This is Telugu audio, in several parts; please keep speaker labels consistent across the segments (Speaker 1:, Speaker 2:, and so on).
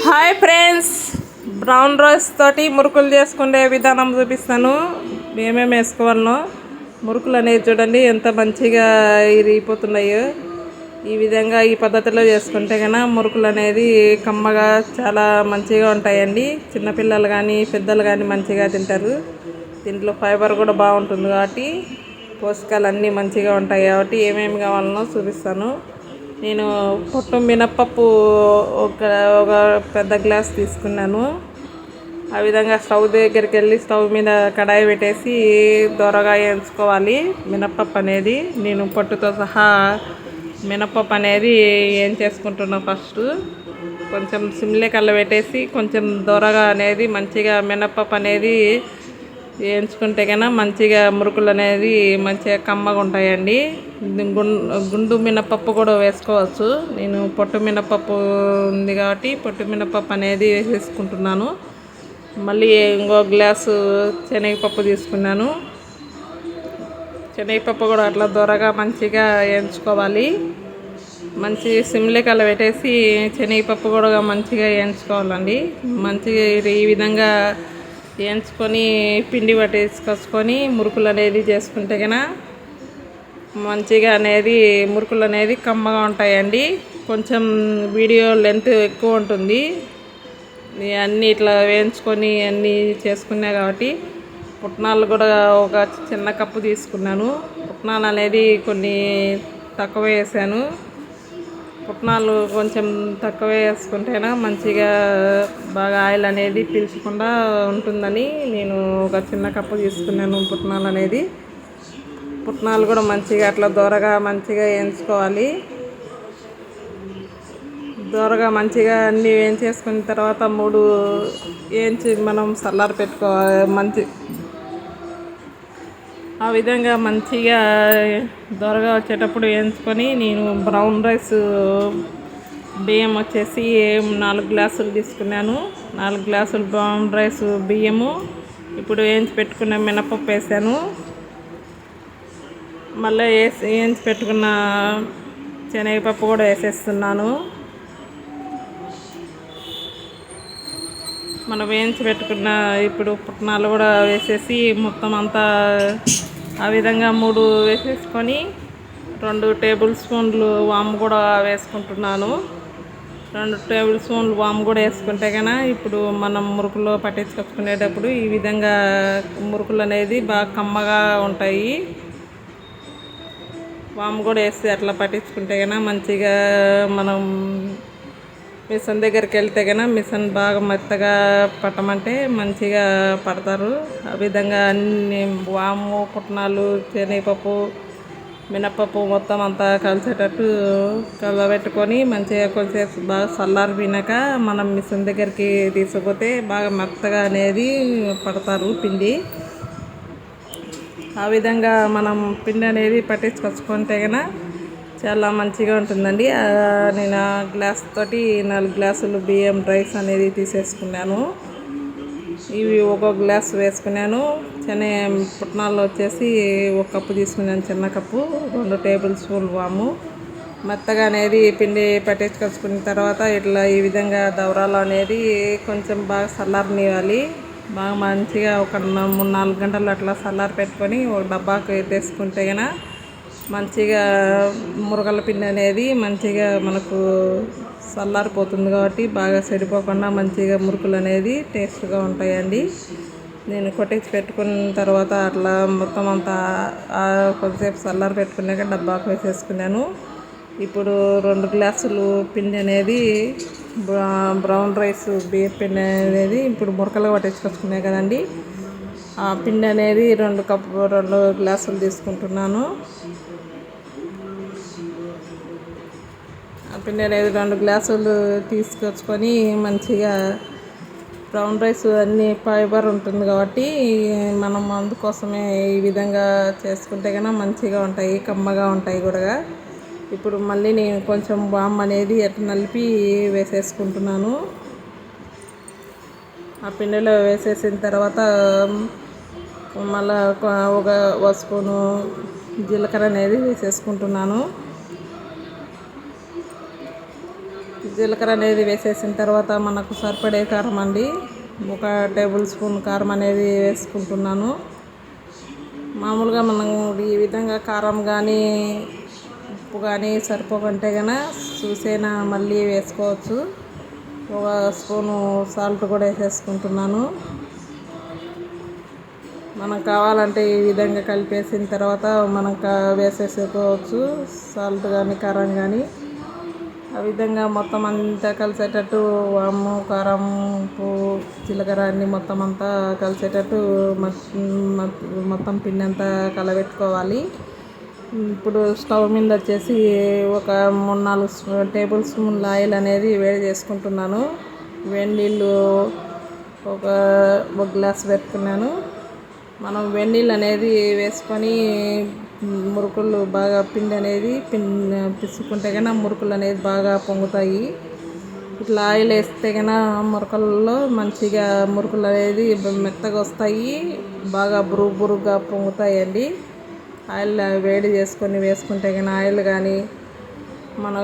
Speaker 1: హాయ్ ఫ్రెండ్స్ బ్రౌన్ రైస్ తోటి మురుకులు చేసుకునే విధానం చూపిస్తాను. ఏమేమి వేసుకోవాలనో. మురుకులు అనేది చూడండి ఎంత మంచిగా ఇరిగిపోతున్నాయో. ఈ విధంగా ఈ పద్ధతిలో చేసుకుంటే కనుక మురుకులు అనేది కమ్మగా చాలా మంచిగా ఉంటాయండి. చిన్నపిల్లలు కానీ పెద్దలు కానీ మంచిగా తింటారు. దీంట్లో ఫైబర్ కూడా బాగుంటుంది కాబట్టి పోషకాలు అన్నీ మంచిగా ఉంటాయి కాబట్టి ఏమేమి కావాలనో చూపిస్తాను. నేను పొట్టు మినప్పప్పు ఒక ఒక పెద్ద గ్లాస్ తీసుకున్నాను. ఆ విధంగా స్టవ్ దగ్గరికి వెళ్ళి స్టవ్ మీద కడాయి పెట్టేసి దొరగా వేయించుకోవాలి మినప్పప్పు అనేది. నేను పొట్టుతో సహా మినప్పప్పు అనేది ఏం చేసుకుంటున్నా ఫస్ట్. కొంచెం సిమ్లే కళ్ళ పెట్టేసి కొంచెం దొరగా అనేది మంచిగా మినప్పప్పు అనేది వేయించుకుంటే కన్నా మంచిగా మురుకులు అనేది మంచిగా కమ్మగా ఉంటాయండి. గుండు మినపప్పు కూడా వేసుకోవచ్చు. నేను పొట్టు మినపప్పు ఉంది కాబట్టి పొట్టు మినపప్పు అనేది వేసేసుకుంటున్నాను. మళ్ళీ ఇంకో గ్లాసు శనగపప్పు తీసుకున్నాను. శనగపప్పు కూడా అట్లా దొరగా మంచిగా వేయించుకోవాలి. మంచి సిమ్లే పెట్టేసి శనగపప్పు కూడా మంచిగా వేయించుకోవాలండి. మంచిగా ఈ విధంగా వేయించుకొని పిండి పట్టేసుకొచ్చుకొని మురుకులు అనేది చేసుకుంటే కనుక మంచిగా అనేది మురుకులు అనేది కమ్మగా ఉంటాయండి. కొంచెం వీడియో లెంత్ ఎక్కువ ఉంటుంది. అన్నీ ఇట్లా వేయించుకొని అన్నీ చేసుకున్నా కాబట్టి పుట్నాలు కూడా ఒక చిన్న కప్పు తీసుకున్నాను. పుట్నాలు అనేది కొన్ని తక్కువ వేసాను. పుట్నాలు కొంచెం తక్కువ వేసుకుంటేనా మంచిగా బాగా ఆయిల్ అనేది పీల్చకుండా ఉంటుందని నేను ఒక చిన్న కప్పు తీసుకున్నాను పుట్నాలు అనేది. పుట్నాలు కూడా మంచిగా అట్లా దోరగా మంచిగా వేయించుకోవాలి. దోరగా మంచిగా అన్నీ వేయించేసుకున్న తర్వాత మూడు వేయించి మనం సల్లారి పెట్టుకోవాలి మంచి ఆ విధంగా మంచిగా దొరగా వచ్చేటప్పుడు వేయించుకొని నేను బ్రౌన్ రైస్ బియ్యం వచ్చేసి నాలుగు గ్లాసులు తీసుకున్నాను. నాలుగు గ్లాసులు బ్రౌన్ రైస్ బియ్యము ఇప్పుడు వేయించి పెట్టుకున్న మినపప్పు వేసాను. మళ్ళీ వేసి వేయించి పెట్టుకున్న శనగపప్పు కూడా వేసేస్తున్నాను. మనం వేయించి పెట్టుకున్న ఇప్పుడు పుట్నాలు కూడా వేసేసి మొత్తం అంతా ఆ విధంగా మూడు వేసేసుకొని రెండు టేబుల్ స్పూన్లు వాము కూడా వేసుకుంటున్నాను. రెండు టేబుల్ స్పూన్లు వాము కూడా వేసుకుంటే కన్నా ఇప్పుడు మనం మురుకులో పట్టించుకొచ్చుకునేటప్పుడు ఈ విధంగా మురుకులు అనేది బాగా కమ్మగా ఉంటాయి. వాము కూడా వేసి అట్లా పట్టించుకుంటే కన్నా మంచిగా మనం మిషన్ దగ్గరికి వెళ్తే కనుక మిషన్ బాగా మెత్తగా పట్టమంటే మంచిగా పడతారు. ఆ విధంగా అన్ని వాము పుట్నాలు శనగపప్పు మినప్పప్పు మొత్తం అంతా కలిసేటట్టు కలబెట్టుకొని మంచిగా కొంచెం బాగా చల్లారిపోయినాక మనం మిషన్ దగ్గరికి తీసుకుపోతే బాగా మెత్తగా అనేది పడతారు పిండి. ఆ విధంగా మనం పిండి అనేది పట్టించుకొచ్చుకుంటే కనుక చాలా మంచిగా ఉంటుందండి. నేను ఆ గ్లాస్ తోటి నాలుగు గ్లాసులు బియ్యం రైస్ అనేది తీసేసుకున్నాను. ఇవి ఒక గ్లాస్ వేసుకున్నాను. చెన్నై పుట్నాల్లో వచ్చేసి ఒక కప్పు తీసుకున్నాను చిన్న కప్పు రెండు టేబుల్ స్పూన్ వాము. మెత్తగా అనేది పిండి పట్టించుకొచ్చుకున్న తర్వాత ఇట్లా ఈ విధంగా దవరాలు అనేది కొంచెం బాగా చల్లారనివ్వాలి. బాగా మంచిగా ఒక మూడు నాలుగు గంటలు అట్లా చల్లారి పెట్టుకొని ఒక డబ్బాకి వేసుకుంటే కనుక మంచిగా మురగల పిండి అనేది మంచిగా మనకు చల్లారిపోతుంది కాబట్టి బాగా చెడిపోకుండా మంచిగా మురుకులు అనేది టేస్ట్గా ఉంటాయండి. నేను కొట్టించి పెట్టుకున్న తర్వాత అట్లా మొత్తం అంతా కొద్దిసేపు చల్లారి పెట్టుకున్నాక డబ్బాకు వేసేసుకున్నాను. ఇప్పుడు రెండు గ్లాసులు పిండి అనేది బ్రౌన్ రైస్ బియ్యం పిండి అనేది ఇప్పుడు మురకలుగా పట్టించుకొచ్చుకున్నాయి కదండి. ఆ పిండి అనేది రెండు కప్పు రెండు గ్లాసులు తీసుకుంటున్నాను. పిండి అనేది రెండు గ్లాసులు తీసుకొచ్చుకొని మంచిగా బ్రౌన్ రైస్ అన్ని ఫైబర్ ఉంటుంది కాబట్టి మనం అందుకోసమే ఈ విధంగా చేసుకుంటే కన్నా మంచిగా ఉంటాయి కమ్మగా ఉంటాయి కూడా. ఇప్పుడు మళ్ళీ నేను కొంచెం బామ్ అనేది ఎట్లా నలిపి వేసేసుకుంటున్నాను. ఆ పిండిలో వేసేసిన తర్వాత మళ్ళీ ఒక ఒక స్పూను జీలకర్ర అనేది వేసేసుకుంటున్నాను. జీలకర్ర అనేది వేసేసిన తర్వాత మనకు సరిపడే కారం అండి. ఒక టేబుల్ స్పూన్ కారం అనేది వేసుకుంటున్నాను. మామూలుగా మనం ఈ విధంగా కారం కానీ ఉప్పు కానీ సరిపోకంటే కనుక చూసేనా మళ్ళీ వేసుకోవచ్చు. ఒక స్పూను సాల్ట్ కూడా వేసేసుకుంటున్నాను. మనకు కావాలంటే ఈ విధంగా కలిపేసిన తర్వాత మనం కా- వేసేసుకోవచ్చు. సాల్ట్ కానీ కారం కానీ ఆ విధంగా మొత్తం అంతా కలిసేటట్టు వాము కారం ఉప్పు జీలకర్ర అన్ని మొత్తం అంతా కలిసేటట్టు మొత్తం పిండి అంతా కలబెట్టుకోవాలి. ఇప్పుడు స్టవ్ మీద వచ్చేసి ఒక మూడు నాలుగు టేబుల్ స్పూన్ల ఆయిల్ అనేది వేడి చేసుకుంటున్నాను. వెన్నీళ్ళు నీళ్ళు ఒక ఒక గ్లాస్ పెట్టుకున్నాను. మనం వెన్నీళ్ళు అనేది వేసుకొని మురుకులు బాగా పిండి అనేది పిన్ పిసుకుంటే కన్నా మురుకులు అనేది బాగా పొంగుతాయి. ఇట్లా ఆయిల్ వేస్తే కన్నా మురకల్లో మంచిగా మురుకులు అనేది మెత్తగా వస్తాయి. బాగా బురుగు బురుగ్గా పొంగుతాయండి. ఆయిల్ వేడి చేసుకొని వేసుకుంటే కానీ ఆయిల్ కానీ మన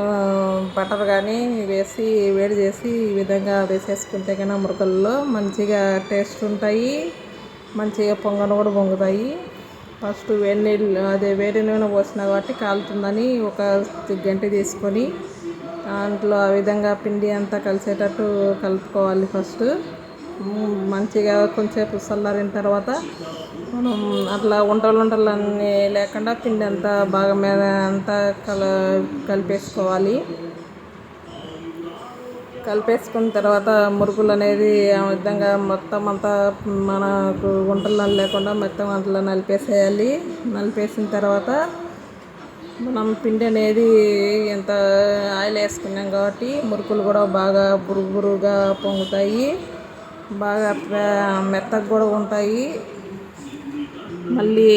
Speaker 1: బటర్ కానీ వేసి వేడి చేసి ఈ విధంగా వేసేసుకుంటే కన్నా మురకల్లో మంచిగా టేస్ట్ ఉంటాయి. మంచిగా పొంగను కూడా పొంగుతాయి. ఫస్ట్ వేడి నీళ్ళు అదే వేడి నూనె పోసిన కాబట్టి కాలుతుందని ఒక గంట తీసుకొని దాంట్లో ఆ విధంగా పిండి అంతా కలిసేటట్టు కలుపుకోవాలి ఫస్ట్. మంచిగా కొంచెంసేపు చల్లారిన తర్వాత మనం అట్లా వంటలు వంటలు అన్నీ లేకుండా పిండి అంతా బాగా మీద అంతా కల కలిపేసుకోవాలి. కలిపేసుకున్న తర్వాత మురుకులు అనేది ఆ విధంగా మొత్తం అంతా మనకు గుంటలు లేకుండా మొత్తం అందులో నలిపేసేయాలి. నలిపేసిన తర్వాత మనం పిండి అనేది ఎంత ఆయిల్ వేసుకున్నాం కాబట్టి మురుకులు కూడా బాగా బురుగు బురుగుగా పొంగుతాయి. బాగా మె- మెత్తగా కూడా ఉంటాయి. మళ్ళీ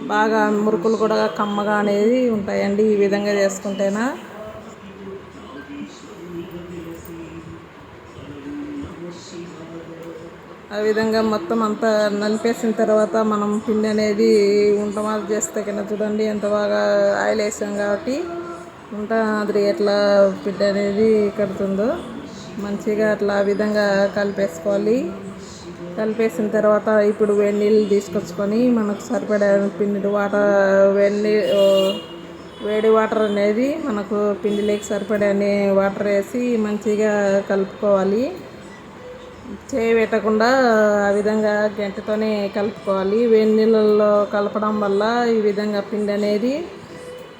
Speaker 1: బాగా మురుకులు కూడా కమ్మగా అనేది ఉంటాయండి ఈ విధంగా చేసుకుంటేనా. ఆ విధంగా మొత్తం అంతా నలిపేసిన తర్వాత మనం పిండి అనేది ఉంట మాదిరి చేస్తే కింద చూడండి ఎంత బాగా ఆయిల్ వేసాం కాబట్టి ఉంట మాదిరి ఎట్లా పిండి అనేది కడుతుందో మంచిగా అట్లా ఆ విధంగా కలిపేసుకోవాలి. కలిపేసిన తర్వాత ఇప్పుడు వేడి నీళ్ళు తీసుకొచ్చుకొని మనకు సరిపడా పిండి వాటర్ వేడి నీ- వేడి వాటర్ అనేది మనకు పిండిలోకి సరిపడే వాటర్ వేసి మంచిగా కలుపుకోవాలి. చేయి పెట్టకుండా ఆ విధంగా గంటతోనే కలుపుకోవాలి. వేడి నీళ్ళల్లో కలపడం వల్ల ఈ విధంగా పిండి అనేది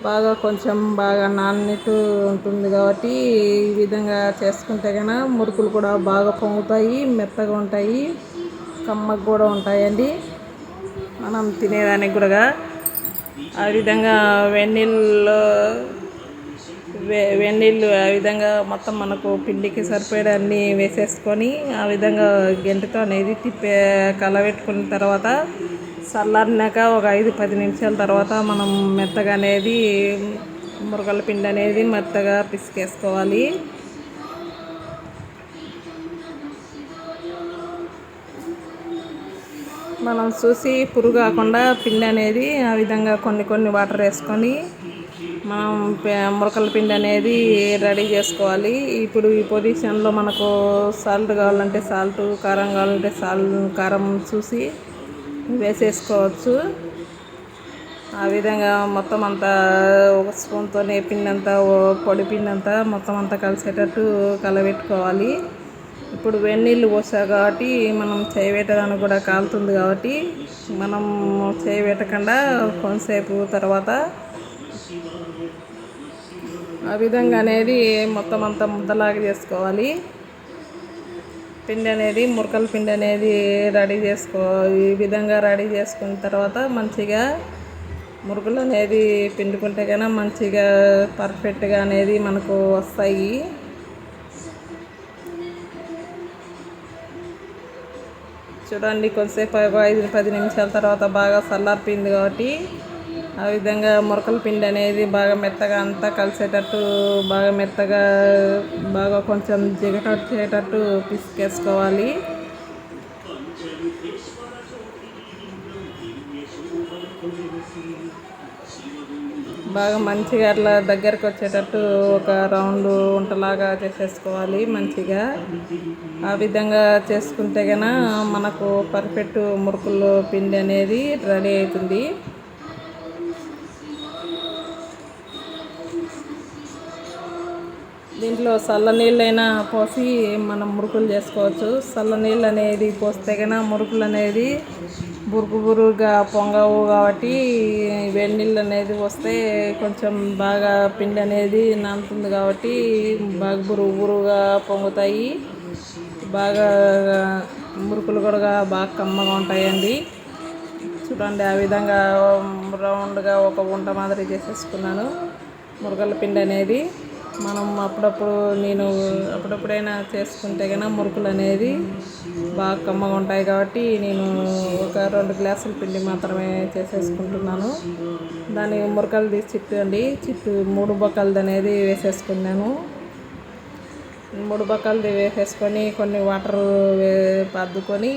Speaker 1: బాగా కొంచెం బాగా నాన్నట్టు ఉంటుంది కాబట్టి ఈ విధంగా చేసుకుంటే కనుక మురుకులు కూడా బాగా పొంగుతాయి మెత్తగా ఉంటాయి కమ్మకు కూడా ఉంటాయండి. మనం తినేదానికి కూడా ఆ విధంగా వెన్నీళ్ళలో వే వెన్నీళ్ళు ఆ విధంగా మొత్తం మనకు పిండికి సరిపడే అన్నీ వేసేసుకొని ఆ విధంగా గెంటుతో అనేది తిప్పే కలబెట్టుకున్న తర్వాత చల్లారినాక ఒక ఐదు పది నిమిషాల తర్వాత మనం మెత్తగా అనేది మురగల పిండి అనేది మెత్తగా పిసికేసుకోవాలి. మనం చూసి పురుగు కాకుండా పిండి అనేది ఆ విధంగా కొన్ని కొన్ని వాటర్ వేసుకొని మనం మురకల పిండి అనేది రెడీ చేసుకోవాలి. ఇప్పుడు ఈ పొజిషన్లో మనకు సాల్ట్ కావాలంటే సాల్ట్ కారం కావాలంటే సాల్ కారం చూసి వేసేసుకోవచ్చు. ఆ విధంగా మొత్తం అంతా ఒక స్పూన్తోనే పిండి అంతా పొడి పిండి అంతా మొత్తం అంతా కలిసేటట్టు కలబెట్టుకోవాలి. ఇప్పుడు వెన్నీళ్ళు పోసా కాబట్టి మనం చేయి పెట్టడానికి కూడా కాలుతుంది కాబట్టి మనం చేయి పెట్టకుండా కొంతసేపు తర్వాత ఆ విధంగా అనేది మొత్తం అంతా ముద్దలాగా చేసుకోవాలి. పిండి అనేది మురకల పిండి అనేది రెడీ చేసుకో ఈ విధంగా రెడీ చేసుకున్న తర్వాత మంచిగా మురుగులు అనేది పిండుకుంటే కన్నా మంచిగా పర్ఫెక్ట్గా అనేది మనకు వస్తాయి. చూడండి కొద్దిసేపు ఐదు పది నిమిషాల తర్వాత బాగా చల్లారిపోయింది కాబట్టి ఆ విధంగా మొరకల పిండి అనేది బాగా మెత్తగా అంతా కలిసేటట్టు బాగా మెత్తగా బాగా కొంచెం జిగటొచ్చేటట్టు పిసికేసుకోవాలి. బాగా మంచిగా అట్లా దగ్గరకు వచ్చేటట్టు ఒక రౌండ్ వంటలాగా చేసేసుకోవాలి మంచిగా. ఆ విధంగా చేసుకుంటే గన మనకు పర్ఫెక్ట్ మురుకులు పిండి అనేది రెడీ అవుతుంది. దీంట్లో చల్ల నీళ్ళైనా పోసి మనం మురుకులు చేసుకోవచ్చు. చల్ల నీళ్ళు అనేది పోస్తే కన్నా మురుకులు అనేది బురుకు బురుగుగా పొంగవు కాబట్టి వేడి నీళ్ళు అనేది వస్తే కొంచెం బాగా పిండి అనేది నానుతుంది కాబట్టి బాగా బురుగు బురుగుగా పొంగుతాయి. బాగా మురుకులు కూడా బాగా కమ్మగా ఉంటాయండి. చూడండి ఆ విధంగా రౌండ్గా ఒక వంట మాదిరి చేసేసుకున్నాను మురగల పిండి అనేది మనం అప్పుడప్పుడు నేను అప్పుడప్పుడైనా చేసుకుంటే కన్నా మురుకులు అనేది బాగా కమ్మగా ఉంటాయి కాబట్టి నేను ఒక రెండు గ్లాసుల పిండి మాత్రమే చేసేసుకుంటున్నాను. దాని మురకలు తీసి చిట్టు అండి చిట్టు మూడు బొక్కలది అనేది వేసేసుకున్నాను. మూడు బొక్కలది వేసేసుకొని కొన్ని వాటర్ అద్దుకొని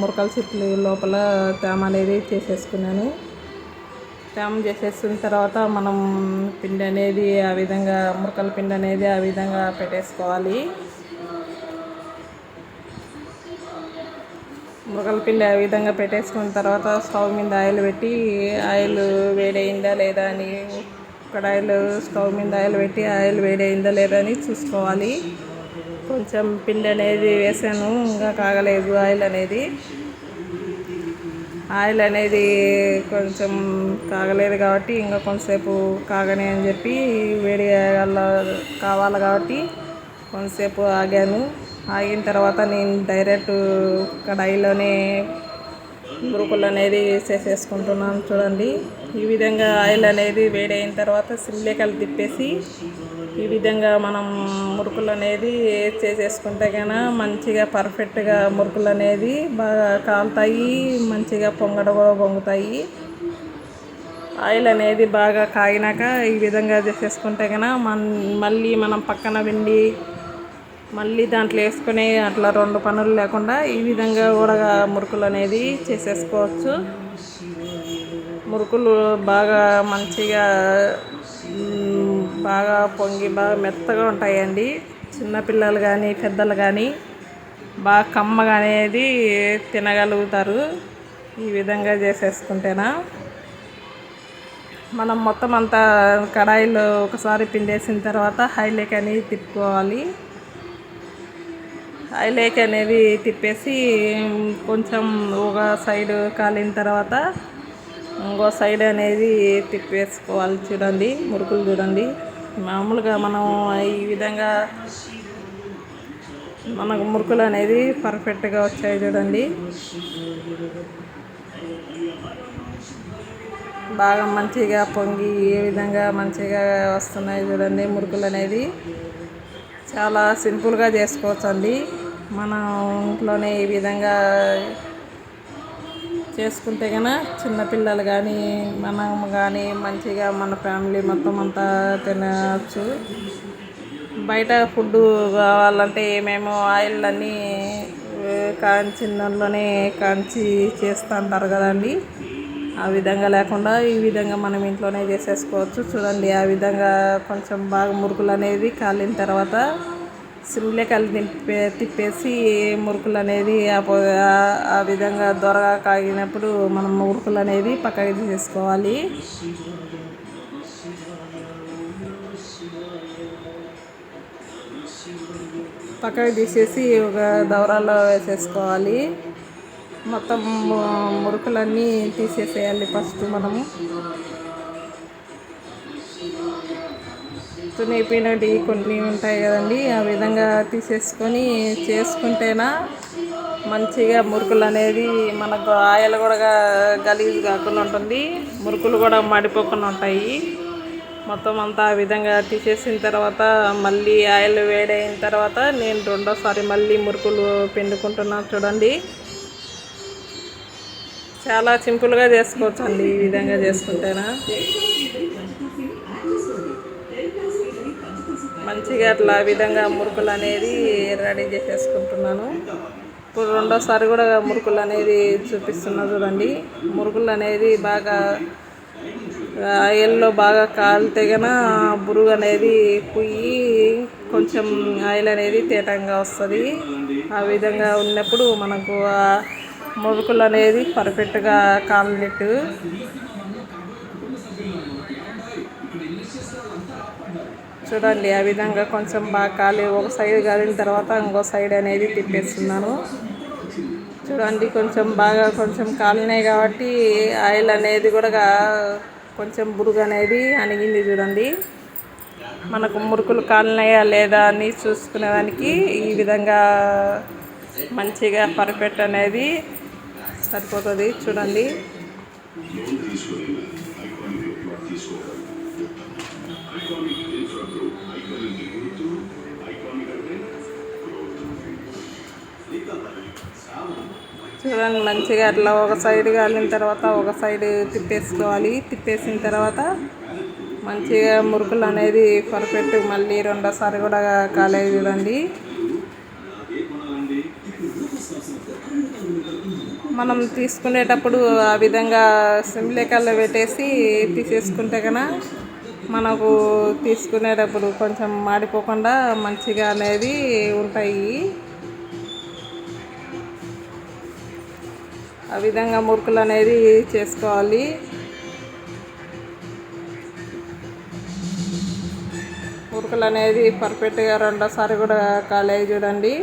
Speaker 1: మురకల చెట్లు లోపల తేమ అనేది చేసేసుకున్నాను. తేమ చేసేసిన తర్వాత మనం పిండి అనేది ఆ విధంగా మురకల పిండి అనేది ఆ విధంగా పెట్టేసుకోవాలి. మురకల పిండి ఆ విధంగా పెట్టేసుకున్న తర్వాత స్టవ్ మీద ఆయిల్ పెట్టి ఆయిల్ వేడైందా లేదా అని కడాయిలు స్టవ్ మీద ఆయిల్ పెట్టి ఆయిల్ వేడైందా లేదా అని చూసుకోవాలి. కొంచెం పిండి అనేది వేసాను ఇంకా కాగలేదు ఆయిల్ అనేది. ఆయిల్ అనేది కొంచెం కాగలేదు కాబట్టి ఇంకా కొంతసేపు కాగనే అని చెప్పి వేడి కావాలి కాబట్టి కొంతసేపు ఆగాను. ఆగిన తర్వాత నేను డైరెక్ట్ కడాయిలోనే మురుకులు అనేది చేసేసుకుంటున్నాను. చూడండి. ఈ విధంగా ఆయిల్ అనేది వేడైన తర్వాత సిమ్లేకలు తిప్పేసి ఈ విధంగా మనం మురుకులు అనేది చేసేసుకుంటే కనుక మంచిగా పర్ఫెక్ట్గా మురుకులు అనేది బాగా కాలుతాయి మంచిగా పొంగడ కూడా పొంగుతాయి. ఆయిల్ అనేది బాగా కాగినాక ఈ విధంగా చేసేసుకుంటే కనుక మన్ మళ్ళీ మనం పక్కన వెండి మళ్ళీ దాంట్లో వేసుకునే అట్లా రెండు పనులు లేకుండా ఈ విధంగా కూడా మురుకులు అనేది చేసేసుకోవచ్చు. మురుకులు బాగా మంచిగా బాగా పొంగి బాగా మెత్తగా ఉంటాయండి. చిన్నపిల్లలు కానీ పెద్దలు కానీ బాగా కమ్మగా అనేది తినగలుగుతారు. ఈ విధంగా చేసేసుకుంటేనా? మనం మొత్తం అంతా కడాయిలో ఒకసారి పిండేసిన తర్వాత హైలేక్ అనేది తిప్పుకోవాలి. హైలేక్ అనేది తిప్పేసి కొంచెం ఒక సైడ్ కాలిన తర్వాత ఇంకో సైడ్ అనేది తిప్పేసుకోవాలి. చూడండి మురుకులు చూడండి. మామూలుగా మనం ఈ విధంగా మనకు మురుకులు అనేది పర్ఫెక్ట్గా వచ్చాయి చూడండి. బాగా మంచిగా పొంగి ఏ విధంగా మంచిగా వస్తున్నాయి చూడండి మురుకులు అనేది. చాలా సింపుల్గా చేసుకోవచ్చు అండి మనం ఇంట్లోనే ఈ విధంగా చేసుకుంటే కనుక చిన్నపిల్లలు కానీ మనం కానీ మంచిగా మన ఫ్యామిలీ మొత్తం అంతా తినవచ్చు బయట ఫుడ్ కావాలంటే ఏమేమో ఆయిల్ అన్నీ కాంచిన కాంచి చేస్తూ అంటారు కదండి. ఆ విధంగా లేకుండా ఈ విధంగా మనం ఇంట్లోనే చేసేసుకోవచ్చు. చూడండి ఆ విధంగా కొంచెం బాగా మురుకులు అనేది కాలిన తర్వాత సిమ్లే కలి తిప్పే తిప్పేసి మురుకులు అనేది ఆ విధంగా దొరగా కాగినప్పుడు మనం మురుకులు అనేది పక్కకి తీసేసుకోవాలి. పక్కకి తీసేసి ఒక దౌరాలో వేసేసుకోవాలి. మొత్తం మురుకులన్నీ తీసేసేయాలి ఫస్ట్ మనము. తునిపోయినవి కొన్ని ఉంటాయి కదండి. ఆ విధంగా తీసేసుకొని చేసుకుంటేనా మంచిగా మురుకులు అనేది మనకు ఆయిల్ కూడా గలీజ్ కాకుండా ఉంటుంది. మురుకులు కూడా మడిపోకుండా ఉంటాయి. మొత్తం అంతా ఆ విధంగా తీసేసిన తర్వాత మళ్ళీ ఆయిల్ వేడైన తర్వాత నేను రెండోసారి మళ్ళీ మురుకులు పిండుకుంటున్నాను చూడండి. చాలా సింపుల్గా చేసుకోవచ్చు అండి ఈ విధంగా చేసుకుంటేనా. మంచిగా అట్లా విధంగా మురుకులు అనేది రెడీ చేసేసుకుంటున్నాను. ఇప్పుడు రెండోసారి కూడా మురుకులు అనేది చూపిస్తున్నా చూడండి. మురుకులు అనేది బాగా ఆయిల్లో బాగా కాలితే గన బురుగు అనేది పుయ్యి కొంచెం ఆయిల్ అనేది తేటంగా వస్తుంది. ఆ విధంగా ఉన్నప్పుడు మనకు ఆ మురుకులు అనేది పర్ఫెక్ట్గా కాలినట్టు. చూడండి ఆ విధంగా కొంచెం బాగా కాలి ఒక సైడ్ కాలిన తర్వాత ఇంకో సైడ్ అనేది తిప్పేస్తున్నాను. చూడండి కొంచెం బాగా కొంచెం కాలినాయి కాబట్టి ఆయిల్ అనేది కూడా కొంచెం బురుగు అనేది అణిగింది చూడండి. మనకు మురుకులు కాలినాయా లేదా అని చూసుకునేదానికి ఈ విధంగా మంచిగా పర్ఫెక్ట్ అనేది సరిపోతుంది చూడండి. చూడండి మంచిగా అట్లా ఒక సైడ్ కాలిన తర్వాత ఒక సైడ్ తిప్పేసుకోవాలి. తిప్పేసిన తర్వాత మంచిగా మురుకులు అనేది పర్ఫెక్ట్ మళ్ళీ రెండోసారి కూడా కాలేదు చూడండి. మనం తీసుకునేటప్పుడు ఆ విధంగా సిమ్లేకల్లో పెట్టేసి తీసేసుకుంటే కనుక మనకు తీసుకునేటప్పుడు కొంచెం మాడిపోకుండా మంచిగా అనేది ఉంటాయి. ఆ విధంగా మురుకులు అనేది చేసుకోవాలి. మురుకులు అనేది పర్ఫెక్ట్గా రెండోసారి కూడా కాలేజ్ చూడండి.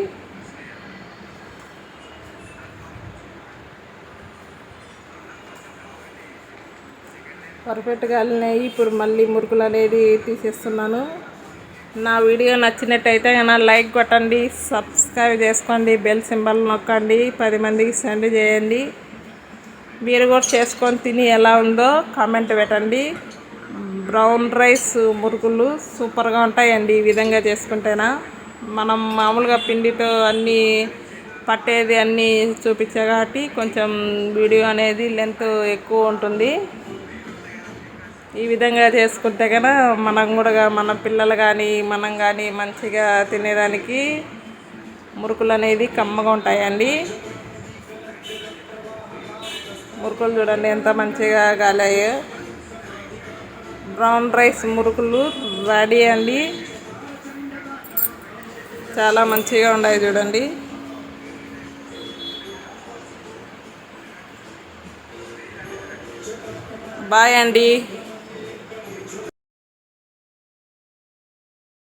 Speaker 1: పర్ఫెక్ట్గా వెళ్ళినాయి ఇప్పుడు మళ్ళీ మురుకులు అనేది తీసేస్తున్నాను. నా వీడియో నచ్చినట్టయితే నా లైక్ కొట్టండి సబ్స్క్రైబ్ చేసుకోండి బెల్ సింబల్ నొక్కండి పది మందికి సెండ్ చేయండి. మీరు కూడా చేసుకొని తిని ఎలా ఉందో కామెంట్ పెట్టండి. బ్రౌన్ రైస్ మురుకులు సూపర్గా ఉంటాయండి ఈ విధంగా చేసుకుంటేనా. మనం మామూలుగా పిండితో అన్నీ పట్టేది అన్నీ చూపించా కాబట్టి కొంచెం వీడియో అనేది లెంత్ ఎక్కువ ఉంటుంది. ఈ విధంగా చేసుకుంటే కనుక మనం కూడా మన పిల్లలు కానీ మనం కానీ మంచిగా తినేదానికి మురుకులు అనేది కమ్మగా ఉంటాయండి. మురుకులు చూడండి ఎంత మంచిగా కాలాయో బ్రౌన్ రైస్ మురుకులు రెడీ అండి. చాలా మంచిగా ఉన్నాయి చూడండి. బాయ్ అండి.